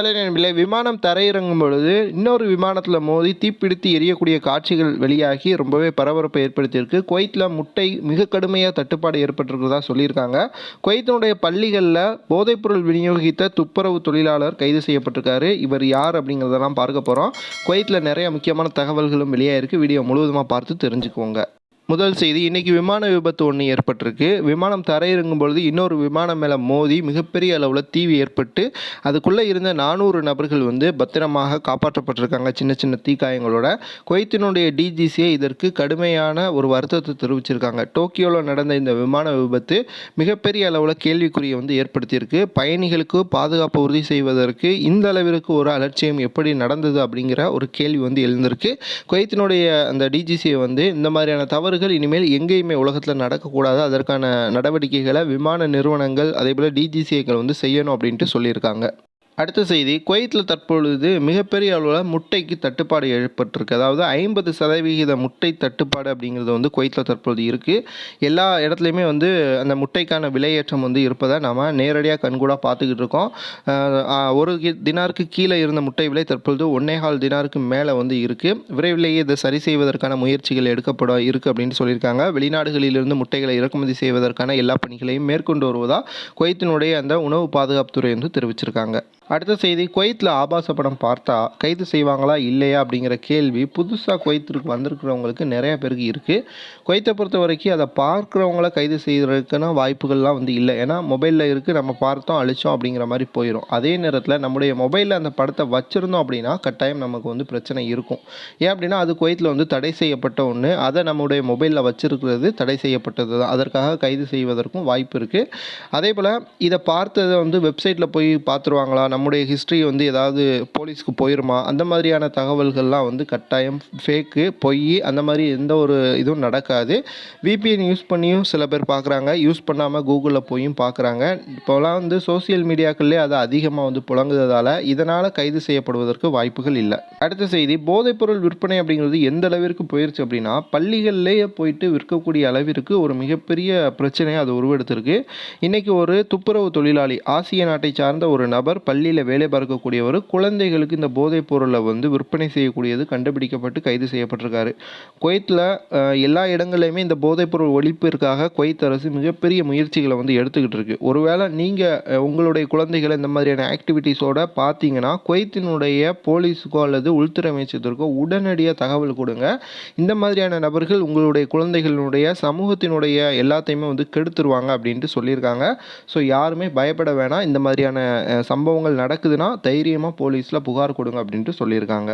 Hello விமானம் தரையிறங்கும் பொழுது இன்னொரு விமானத்தில் மோதி தீப்பிடித்து எரியக்கூடிய காட்சிகள் வெளியாகி ரொம்பவே பரபரப்பை ஏற்படுத்தியிருக்கு. குவைத்தில் முட்டை மிக கடுமையாக தட்டுப்பாடு ஏற்பட்டிருக்கிறதா சொல்லியிருக்காங்க. குவைத்தினுடைய பள்ளிகளில் போதைப்பொருள் விநியோகித்த துப்புரவு தொழிலாளர் கைது செய்யப்பட்டிருக்காரு. இவர் யார் அப்படிங்கிறதெல்லாம் பார்க்க போகிறோம் குவைத்தில் நிறைய முக்கியமான தகவல்களும் வெளியாகிருக்கு வீடியோ முழுவதுமாக பார்த்து தெரிஞ்சுக்கோங்க முதல் செய்தி இன்னைக்கு விமான விபத்து ஒன்று ஏற்பட்டிருக்கு. விமானம் தரையிறங்கும் பொழுது இன்னொரு விமானம் மேலே மோதி மிகப்பெரிய அளவில் தீவு ஏற்பட்டு அதுக்குள்ளே இருந்த நானூறு நபர்கள் வந்து பத்திரமாக காப்பாற்றப்பட்டிருக்காங்க சின்ன சின்ன தீக்காயங்களோட. குவைத்தினுடைய டிஜிசியை இதற்கு கடுமையான ஒரு வருத்தத்தை தெரிவிச்சிருக்காங்க. டோக்கியோவில் நடந்த இந்த விமான விபத்து மிகப்பெரிய அளவில் கேள்விக்குறியை வந்து ஏற்படுத்தியிருக்கு. பயணிகளுக்கு பாதுகாப்பு உறுதி செய்வதற்கு இந்த அளவிற்கு ஒரு அலட்சியம் எப்படி நடந்தது அப்படிங்கிற ஒரு கேள்வி வந்து எழுந்திருக்கு. குவைத்தினுடைய அந்த டிஜிசியை வந்து இந்த மாதிரியான தவறு தவறுகள் இனிமேல் எங்கேயுமே உலகத்தில் நடக்கக்கூடாது. அதற்கான நடவடிக்கைகளை விமான நிறுவனங்கள் அதே போல் டிஜிசிஐகள் வந்து செய்யணும் அப்படின்ட்டு சொல்லியிருக்காங்க. அடுத்த செய்தி குவைத்தில் தற்பொழுது மிகப்பெரிய அளவில் முட்டைக்கு தட்டுப்பாடு ஏற்பட்டிருக்கு. அதாவது ஐம்பது சதவிகித முட்டை தட்டுப்பாடு அப்படிங்கிறது வந்து குவைத்தில் தற்பொழுது இருக்குது எல்லா இடத்துலையுமே வந்து அந்த முட்டைக்கான விலையேற்றம் வந்து இருப்பதை நம்ம நேரடியாக கண்கூடாக பார்த்துக்கிட்டு இருக்கோம். ஒரு தினாருக்கு கீழே இருந்த முட்டை விலை தற்பொழுது ஒன்னேகால் தினாருக்கு மேலே வந்து இருக்குது விரைவிலேயே இதை சரி செய்வதற்கான முயற்சிகள் எடுக்கப்பட இருக்குது அப்படின்னு சொல்லியிருக்காங்க. வெளிநாடுகளிலிருந்து முட்டைகளை இறக்குமதி செய்வதற்கான எல்லா பணிகளையும் மேற்கொண்டு வருவதாக குவைத்தினுடைய அந்த உணவு பாதுகாப்புத்துறை வந்து தெரிவிச்சிருக்காங்க. அடுத்த செய்தி குவைத்தில் ஆபாச படம் பார்த்தா கைது செய்வாங்களா இல்லையா அப்படிங்கிற கேள்வி புதுசாக குவைத்திற்கு வந்திருக்கிறவங்களுக்கு நிறைய பேருக்கு இருக்குது குவைத்தை பொறுத்த வரைக்கும் அதை பார்க்குறவங்கள கைது செய்கிறதுக்கான வாய்ப்புகள்லாம் வந்து இல்லை. ஏன்னா மொபைலில் இருக்குது நம்ம பார்த்தோம் அழிச்சோம் அப்படிங்கிற மாதிரி போயிடும் அதே நேரத்தில் நம்முடைய மொபைலில் அந்த படத்தை வச்சுருந்தோம் அப்படின்னா கட்டாயம் நமக்கு வந்து பிரச்சனை இருக்கும். ஏன் அப்படின்னா அது குவைத்தில் வந்து தடை செய்யப்பட்ட ஒன்று அதை நம்முடைய மொபைலில் வச்சுருக்கிறது தடை செய்யப்பட்டது தான். அதற்காக கைது செய்வதற்கும் வாய்ப்பு இருக்குது அதே போல் இதை பார்த்ததை வந்து வெப்சைட்டில் போய் பார்த்துருவாங்களா? நம்ம நம்முடைய ஹிஸ்ட்ரி வந்து ஏதாவது போலீஸ்க்கு போயிருமா? அந்த மாதிரியான தகவல்கள்லாம் வந்து கட்டாயம் ஃபேக்கு பொய் அந்த மாதிரி எந்த ஒரு இதுவும் நடக்காது. விபிஎன் யூஸ் பண்ணியும் சில பேர் பார்க்குறாங்க யூஸ் பண்ணாமல் கூகுளில் போயும் பார்க்குறாங்க இப்போலாம் வந்து சோஷியல் மீடியாக்கள்லேயே அது அதிகமாக வந்து புழங்குறதால இதனால் கைது செய்யப்படுவதற்கு வாய்ப்புகள் இல்லை. அடுத்த செய்தி போதைப்பொருள் விற்பனை அப்படிங்கிறது எந்த அளவிற்கு போயிடுச்சு அப்படின்னா பள்ளிகள்லேயே போயிட்டு விற்கக்கூடிய அளவிற்கு ஒரு மிகப்பெரிய பிரச்சனையை அது உருவெடுத்திருக்கு. இன்றைக்கி ஒரு துப்புரவு தொழிலாளி ஆசிய நாட்டை சார்ந்த ஒரு நபர் பள்ளி பள்ளியில் வேலை பார்க்கக்கூடியவர் குழந்தைகளுக்கு இந்த போதைப் பொருளை வந்து விற்பனை செய்யக்கூடியது கண்டுபிடிக்கப்பட்டு கைது செய்யப்பட்டிருக்காரு. குவைத்தில் எல்லா இடங்கள்லையுமே இந்த போதைப்பொருள் ஒழிப்பிற்காக குவைத் அரசு மிகப்பெரிய முயற்சிகளை வந்து எடுத்துக்கிட்டு இருக்கு. ஒருவேளை நீங்கள் உங்களுடைய குழந்தைகளை இந்த மாதிரியான ஆக்டிவிட்டீஸோட பார்த்தீங்கன்னா குவைத்தினுடைய போலீஸுக்கோ அல்லது உள்துறை அமைச்சகத்திற்கோ உடனடியாக தகவல் கொடுங்க. இந்த மாதிரியான நபர்கள் உங்களுடைய குழந்தைகளுடைய சமூகத்தினுடைய எல்லாத்தையுமே வந்து கெடுத்துருவாங்க அப்படின்ட்டு சொல்லியிருக்காங்க. ஸோ யாருமே பயப்பட வேணாம். இந்த மாதிரியான சம்பவங்கள் நடக்குதுன்னா தைரியமாக போலீஸில் புகார் கொடுங்க அப்படின்ட்டு சொல்லியிருக்காங்க.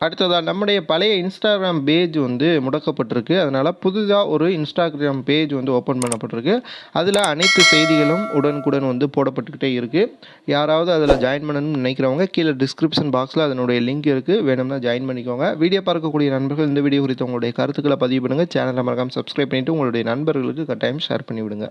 அடுத்ததாக நம்முடைய பழைய இன்ஸ்டாகிராம் பேஜ் வந்து முடக்கப்பட்டிருக்கு. அதனால் புதுதாக ஒரு இன்ஸ்டாகிராம் பேஜ் வந்து ஓப்பன் பண்ணப்பட்டிருக்கு. அதில் அனைத்து செய்திகளும் உடனுக்குடன் வந்து போடப்பட்டுக்கிட்டே இருக்குது யாராவது அதில் ஜாயின் பண்ணணும்னு நினைக்கிறவங்க கீழே டிஸ்கிரிப்ஷன் பாக்ஸில் அதனுடைய லிங்க் இருக்குது வேணும்னா ஜாயின் பண்ணிக்கோங்க. வீடியோ பார்க்கக்கூடிய நண்பர்கள் இந்த வீடியோ குறித்து உங்களுடைய கருத்துக்களை பதிவு பண்ணுங்கள் சேனலை மறக்காமல் சப்ஸ்கிரைப் பண்ணிவிட்டு உங்களுடைய நண்பர்களுக்கு கட்டாயம் ஷேர் பண்ணிவிடுங்க.